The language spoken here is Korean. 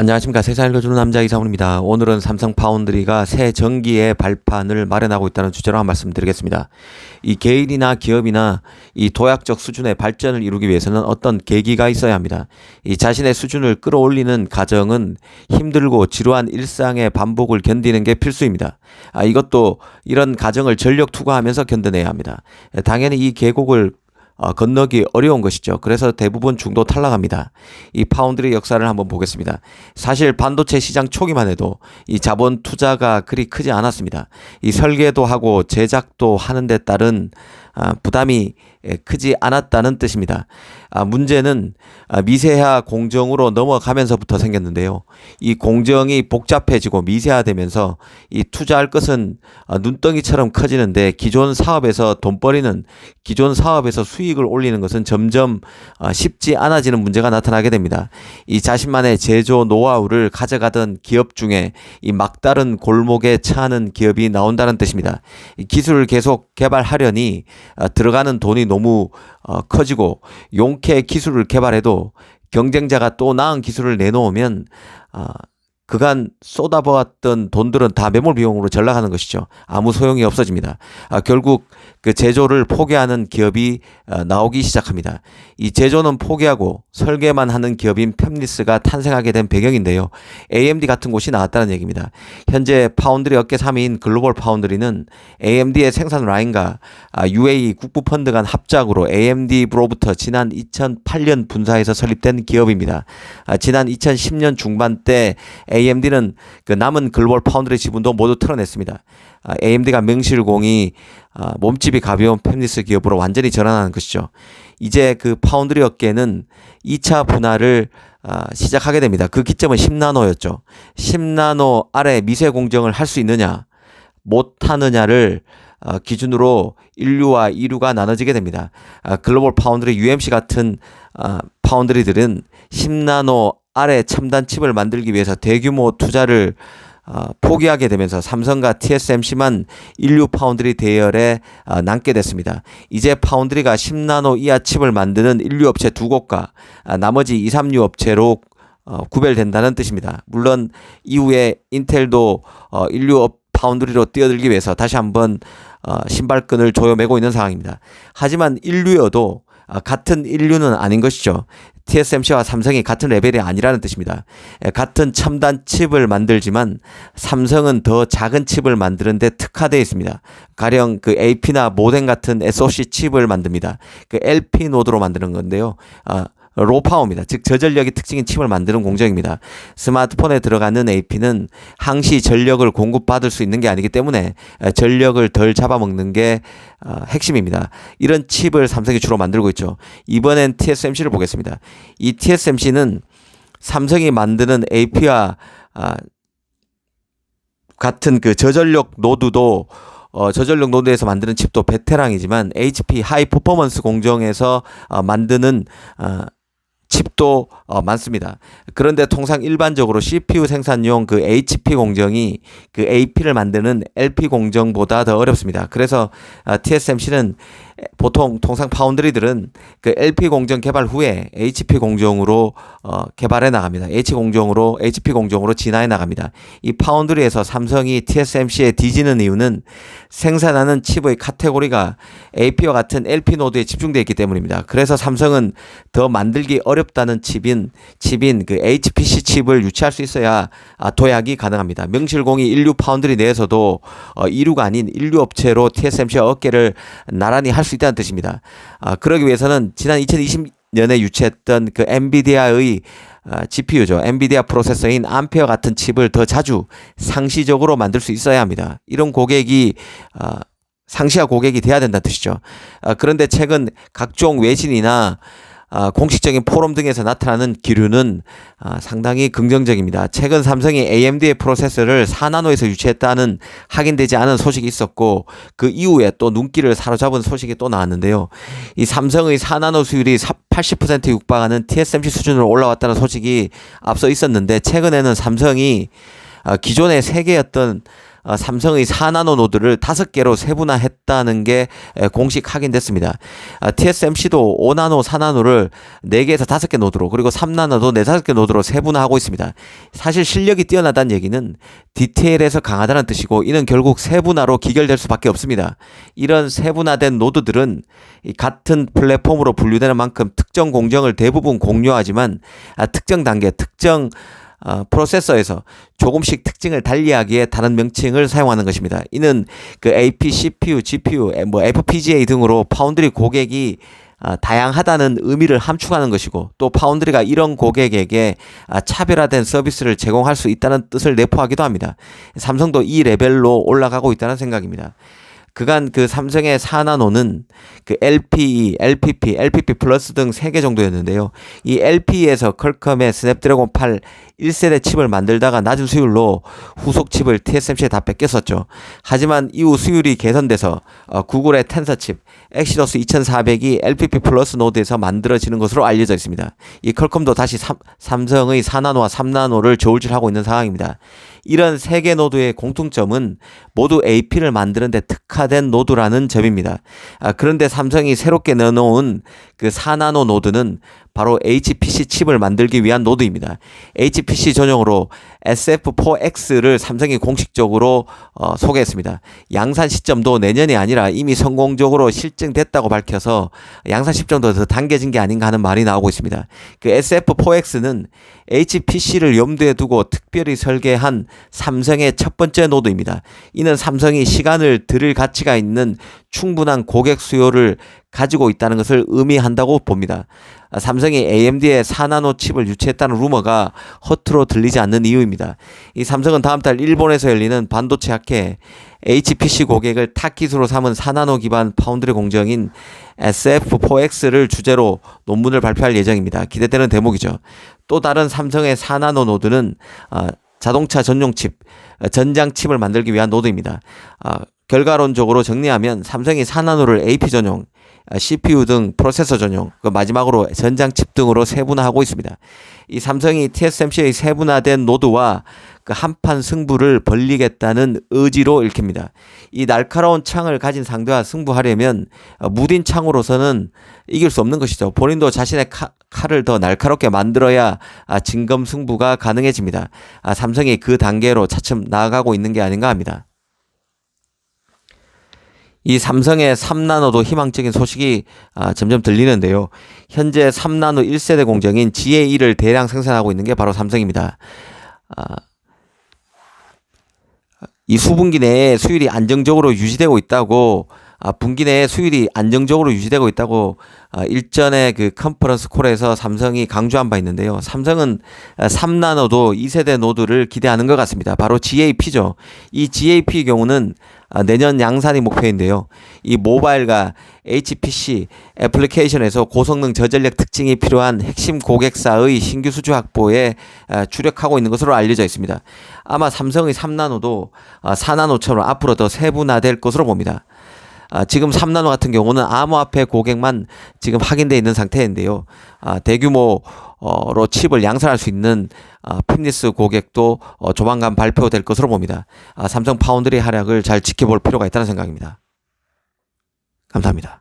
안녕하십니까 세상을 읽어주는 남자 이상훈입니다. 오늘은 삼성 파운드리가 새 전기의 발판을 마련하고 있다는 주제로 한 말씀 드리겠습니다. 이 개인이나 기업이나 이 도약적 수준의 발전을 이루기 위해서는 어떤 계기가 있어야 합니다. 이 자신의 수준을 끌어올리는 과정은 힘들고 지루한 일상의 반복을 견디는 게 필수입니다. 아, 이것도 이런 과정을 전력 투과하면서 견뎌내야 합니다. 당연히 이 계곡을 어, 건너기 어려운 것이죠. 그래서 대부분 중도 탈락합니다. 이 파운드의 역사를 한번 보겠습니다. 사실 반도체 시장 초기만 해도 이 자본 투자가 그리 크지 않았습니다. 이 설계도 하고 제작도 하는 데 따른 아, 부담이 예, 크지 않았다는 뜻입니다. 아, 문제는 아, 미세화 공정으로 넘어가면서부터 생겼는데요. 이 공정이 복잡해지고 미세화되면서 이 투자할 것은 아, 눈덩이처럼 커지는데 기존 사업에서 돈벌이는 기존 사업에서 수익을 올리는 것은 점점 아, 쉽지 않아지는 문제가 나타나게 됩니다. 이 자신만의 제조 노하우를 가져가던 기업 중에 이 막다른 골목에 처하는 기업이 나온다는 뜻입니다. 이 기술을 계속 개발하려니 아, 들어가는 돈이 너무 어, 커지고 용케 기술을 개발해도 경쟁자가 또 나은 기술을 내놓으면 어, 그간 쏟아부었던 돈들은 다 매몰 비용으로 전락하는 것이죠. 아무 소용이 없어집니다. 아, 결국 그 제조를 포기하는 기업이 어, 나오기 시작합니다. 이 제조는 포기하고 설계만 하는 기업인 팹리스가 탄생하게 된 배경인데요. AMD 같은 곳이 나왔다는 얘기입니다. 현재 파운드리 업계 3위인 글로벌 파운드리는 AMD의 생산 라인과 아, UAE 국부 펀드 간 합작으로 AMD로부터 지난 2008년 분사해서 설립된 기업입니다. 아, 지난 2010년 중반 때 AMD는 그 남은 글로벌 파운드리 지분도 모두 털어냈습니다. 아, AMD가 명실공히 아, 몸집이 가벼운 팹리스 기업으로 완전히 전환하는 것이죠. 이제 그 파운드리 업계는 2차 분할을 아, 시작하게 됩니다. 그 기점은 10나노였죠. 10나노 아래 미세 공정을 할 수 있느냐, 못 하느냐를 어, 기준으로 인류와 2류가 나눠지게 됩니다. 아, 글로벌 파운드리 UMC 같은 아, 파운드리들은 10나노 아래 첨단 칩을 만들기 위해서 대규모 투자를 어, 포기하게 되면서 삼성과 TSMC만 인류 파운드리 대열에 어, 남게 됐습니다. 이제 파운드리가 10나노 이하 칩을 만드는 인류 업체 두 곳과 아, 나머지 2, 3류 업체로 어, 구별된다는 뜻입니다. 물론 이후에 인텔도 어, 인류 업 파운드리로 뛰어들기 위해서 다시 한번 어, 신발끈을 조여매고 있는 상황입니다. 하지만 인류여도 어, 같은 인류는 아닌 것이죠. TSMC와 삼성이 같은 레벨이 아니라는 뜻입니다. 에, 같은 첨단 칩을 만들지만 삼성은 더 작은 칩을 만드는데 특화되어 있습니다. 가령 그 AP나 모뎀 같은 SoC 칩을 만듭니다. 그 LP 노드로 만드는 건데요. 아, 로파워입니다. 즉 저전력이 특징인 칩을 만드는 공정입니다. 스마트폰에 들어가는 AP는 항시 전력을 공급받을 수 있는 게 아니기 때문에 전력을 덜 잡아먹는 게 어, 핵심입니다. 이런 칩을 삼성이 주로 만들고 있죠. 이번엔 TSMC를 보겠습니다. 이 TSMC는 삼성이 만드는 AP와 아, 같은 그 저전력 노드도 어, 저전력 노드에서 만드는 칩도 베테랑이지만 HP 하이 퍼포먼스 공정에서 어, 만드는 어, 칩도 어, 많습니다. 그런데 통상 일반적으로 CPU 생산용 그 HP 공정이 그 AP를 만드는 LP 공정보다 더 어렵습니다. 그래서 어, TSMC는 보통 통상 파운드리들은 그 LP 공정 개발 후에 HP 공정으로 어, 개발해 나갑니다. H 공정으로 HP 공정으로 진화해 나갑니다. 이 파운드리에서 삼성이 TSMC에 뒤지는 이유는 생산하는 칩의 카테고리가 AP와 같은 LP 노드에 집중되어 있기 때문입니다. 그래서 삼성은 더 만들기 어렵다는 칩인 칩인 그 HPC 칩을 유치할 수 있어야 아, 도약이 가능합니다. 명실공히 인류 파운드리 내에서도 어, 이류가 아닌 인류 업체로 TSMC와 어깨를 나란히 할수 있다는 뜻입니다. 아, 그러기 위해서는 지난 2020년에 유치했던 그 엔비디아의 아, GPU죠. 엔비디아 프로세서인 암페어 같은 칩을 더 자주 상시적으로 만들 수 있어야 합니다. 이런 고객이 아, 상시화 고객이 돼야 된다는 뜻이죠. 아, 그런데 최근 각종 외신이나 아, 공식적인 포럼 등에서 나타나는 기류는 아, 상당히 긍정적입니다. 최근 삼성이 AMD의 프로세서를 4나노에서 유치했다는 확인되지 않은 소식이 있었고 그 이후에 또 눈길을 사로잡은 소식이 또 나왔는데요. 이 삼성의 4나노 수율이 80% 육박하는 TSMC 수준으로 올라왔다는 소식이 앞서 있었는데 최근에는 삼성이 아, 기존의 세 개였던 어, 삼성의 4나노 노드를 다섯 개로 세분화했다는 게 에, 공식 확인됐습니다. 아, TSMC도 5나노, 4나노를 4개에서 5개 노드로 그리고 3나노도 4, 5개 노드로 세분화하고 있습니다. 사실 실력이 뛰어나다는 얘기는 디테일에서 강하다는 뜻이고 이는 결국 세분화로 기결될 수밖에 없습니다. 이런 세분화된 노드들은 이 같은 플랫폼으로 분류되는 만큼 특정 공정을 대부분 공유하지만 아, 특정 단계, 특정 어, 프로세서에서 조금씩 특징을 달리하기에 다른 명칭을 사용하는 것입니다. 이는 그 AP, CPU, GPU, 에, 뭐 FPGA 등으로 파운드리 고객이 아, 다양하다는 의미를 함축하는 것이고 또 파운드리가 이런 고객에게 아, 차별화된 서비스를 제공할 수 있다는 뜻을 내포하기도 합니다. 삼성도 이 레벨로 올라가고 있다는 생각입니다. 그간 그 삼성의 4나노는 그 LPE, LPP, LPP 플러스 등 3개 정도였는데요. 이 LPE에서 컬컴의 스냅드래곤 8 1세대 칩을 만들다가 낮은 수율로 후속 칩을 TSMC에 다 뺏겼었죠. 하지만 이후 수율이 개선돼서 어, 구글의 텐서 칩 엑시더스 2400이 LPP 플러스 노드에서 만들어지는 것으로 알려져 있습니다. 이 컬컴도 다시 삼, 삼성의 4나노와 3나노를 저울질하고 있는 상황입니다. 이런 세 개 노드의 공통점은 모두 AP를 만드는 데 특화된 노드라는 점입니다. 아, 그런데 삼성이 새롭게 내놓은 그 4나노 노드는 바로 HPC 칩을 만들기 위한 노드입니다. HPC 전용으로 SF4X를 삼성이 공식적으로 어, 소개했습니다. 양산 시점도 내년이 아니라 이미 성공적으로 실증됐다고 밝혀서 양산 시점도 더 당겨진 게 아닌가 하는 말이 나오고 있습니다. 그 SF4X는 HPC를 염두에 두고 특별히 설계한 삼성의 첫 번째 노드입니다. 이는 삼성이 시간을 들일 가치가 있는 충분한 고객 수요를 가지고 있다는 것을 의미한다고 봅니다. 삼성이 AMD의 4나노 칩을 유치했다는 루머가 허투루 들리지 않는 이유입니다. 이 삼성은 다음 달 일본에서 열리는 반도체 학회 HPC 고객을 타깃으로 삼은 4나노 기반 파운드리 공정인 SF4X를 주제로 논문을 발표할 예정입니다. 기대되는 대목이죠. 또 다른 삼성의 4나노 노드는 어, 자동차 전용 칩, 전장 칩을 만들기 위한 노드입니다. 어, 결과론적으로 정리하면 삼성이 4나노를 AP 전용, CPU 등 프로세서 전용, 그 마지막으로 전장 칩 등으로 세분화하고 있습니다. 이 삼성이 TSMC의 세분화된 노드와 그 한판 승부를 벌리겠다는 의지로 읽힙니다. 이 날카로운 창을 가진 상대와 승부하려면 무딘 창으로서는 이길 수 없는 것이죠. 본인도 자신의 칼, 칼을 더 날카롭게 만들어야 진검 승부가 가능해집니다. 아, 삼성이 그 단계로 차츰 나아가고 있는 게 아닌가 합니다. 이 삼성의 3나노도 희망적인 소식이 아, 점점 들리는데요. 현재 3나노 1세대 공정인 GA1을 대량 생산하고 있는 게 바로 삼성입니다. 아, 이 수분기 내에 수율이 안정적으로 유지되고 있다고 아, 분기 내에 수율이 안정적으로 유지되고 있다고 아, 일전에 그 컨퍼런스 콜에서 삼성이 강조한 바 있는데요. 삼성은 3나노도 2세대 노드를 기대하는 것 같습니다. 바로 GAP죠. 이 GAP 경우는 아, 내년 양산이 목표인데요. 이 모바일과 HPC 애플리케이션에서 고성능 저전력 특징이 필요한 핵심 고객사의 신규 수주 확보에 아, 주력하고 있는 것으로 알려져 있습니다. 아마 삼성의 3나노도 4나노처럼 앞으로 더 세분화될 것으로 봅니다. 아, 지금 3나노 같은 경우는 암호화폐 고객만 지금 확인되어 있는 상태인데요. 아, 대규모로 칩을 양산할 수 있는 아, 핀니스 고객도 어, 조만간 발표될 것으로 봅니다. 아, 삼성 파운드리 하락을 잘 지켜볼 필요가 있다는 생각입니다. 감사합니다.